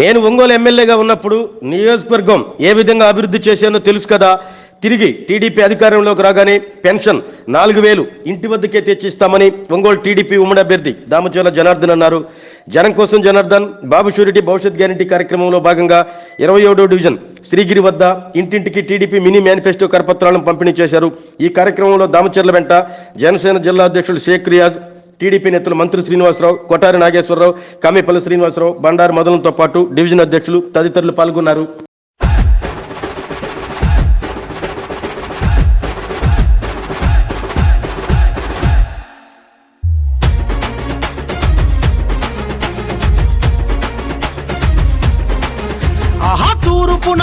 నేను ఒంగోలు ఎమ్మెల్యేగా ఉన్నప్పుడు నియోజకవర్గం ఏ విధంగా అభివృద్ధి చేశానో తెలుసు కదా. తిరిగి టీడీపీ అధికారంలోకి రాగానే పెన్షన్ నాలుగు వేలు ఇంటి వద్దకే తెచ్చిస్తామని ఒంగోలు టీడీపీ ఉమ్మడి అభ్యర్థి దామచోల జనార్దన్ అన్నారు. జనం కోసం జనార్దన్ బాబు షూరిటీ భవిష్యత్ గ్యారంటీ కార్యక్రమంలో భాగంగా ఇరవై ఏడో డివిజన్ శ్రీగిరి వద్ద ఇంటింటికి టీడీపీ మినీ మేనిఫెస్టో కరపత్రాలను పంపిణీ చేశారు. ఈ కార్యక్రమంలో దామచర్ల వెంట జనసేన జిల్లా అధ్యక్షుడు షేక్ రియాజ్ టీడీపీ నేతలు మంత్రి శ్రీనివాసరావు కొటారి నాగేశ్వరరావు కామేపల్లి శ్రీనివాసరావు బండారు మొదలంతో పాటు డివిజన్ అధ్యక్షులు తదితరులు పాల్గొన్నారు. ఆహా తూర్పున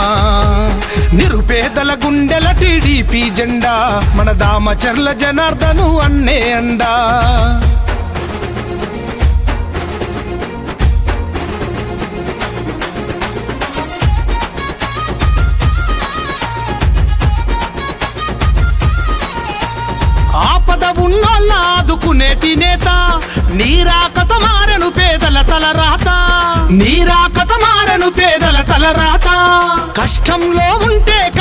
పేదల గుండెల టీడీపీ జెండా మన దామచర్ల జనార్దను అన్నే అండా. ఆపద ఉన్నోళ్ళ ఆదుకునేటి నేత నీరాకత మారను పేదల తల రాత నీరాకత మారను పేదల తల రాత కష్టంలో ఉంటే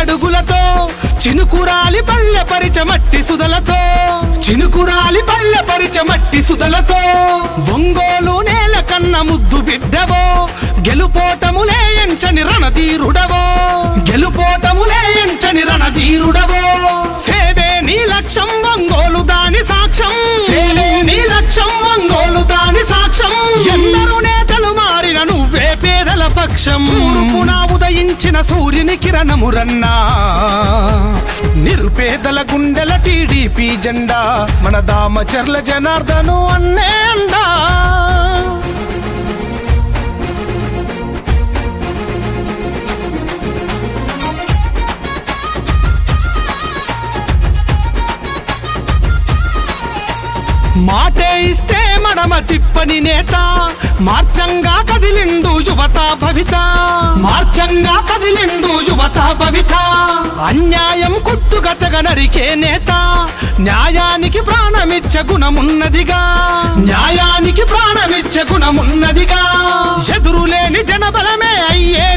అడుగులతో చినుకురాలి పల్లె పరిచ మట్టి సుదలతో చినుకురాలి పల్లె పరిచ మట్టి సుదలతో ఒంగోలు నేల కన్న ముద్దు బిడ్డవో గెలుపోటములే ఎంచని రణధీరుడవో గెలుపోటములే ఎంచని రణధీరుడవో. సేవే నీ లక్ష్యం ఒంగోలు దాని సాక్ష్యం. సేవే నీ లక్ష్యం ఒంగోలు దాని సాక్ష్యం. ఎందరు నేతలు మారిన నువ్వే పేదల పక్షం. ఉదయించిన సూర్యుని కిరణమురన్నా నిరుపేదల గుండెల టీడీపీ జెండా. మన దామచర్ల జనార్దను అన్నే అండా. మాటే ఇస్తే మడమ తిప్పని నేత మార్చంగా కదిలిండు యువత భవిత. మార్చంగా కదిలిండు యువత భవిత. అన్యాయం కుట్టుగతగ నరికే నేత న్యాయానికి ప్రాణమిచ్చ గుణమున్నదిగా. న్యాయానికి ప్రాణమిచ్చ గుణమున్నదిగా. ఎదురులేని జనబలమే అయ్యే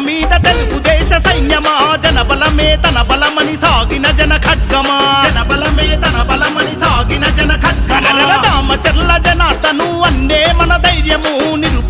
మీద తెలుగుదేశ సైన్యమా? జనబలమే తన బలమని సాగిన జన ఖడ్గమా? జనబలమే తన బలమని సాగిన జన ఖడ్గమా? రామచర్ల జనార్దను అన్నే మన ధైర్యము నిరుపేదల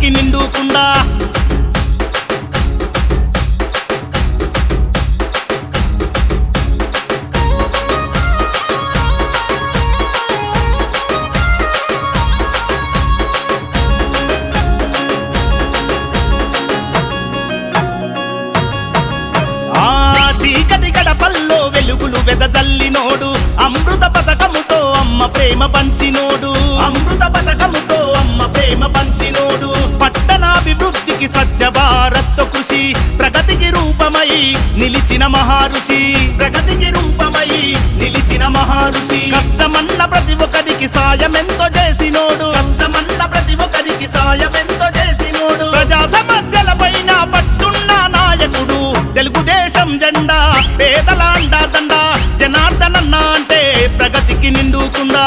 ప్రగతికి నిండుకుండా. గడపల్లో వెలుగులు వెదజల్లినోడు. అమృత పథకముతో అమ్మ ప్రేమ పంచినోడు. అమృత పథకముతో అమ్మ ప్రేమ పంచినోడు. స్వచ్ఛ భారత్ కృషి ప్రగతికి రూపమై నిలిచిన మహారుషి. ప్రగతికి రూపమై నిలిచిన మహారుషి. కష్టమన్న ప్రతి ఒక్కరికి సాయమెంతో చేసినోడు. కష్టమన్న ప్రతి ఒక్కరికి సాయమెంతో చేసినోడు. ప్రజా సమస్యల పైన పట్టున్న నాయకుడు. తెలుగుదేశం జెండా పేదల అండా దండ జనార్దనన్న అంటే ప్రగతికి నిండుకుందా?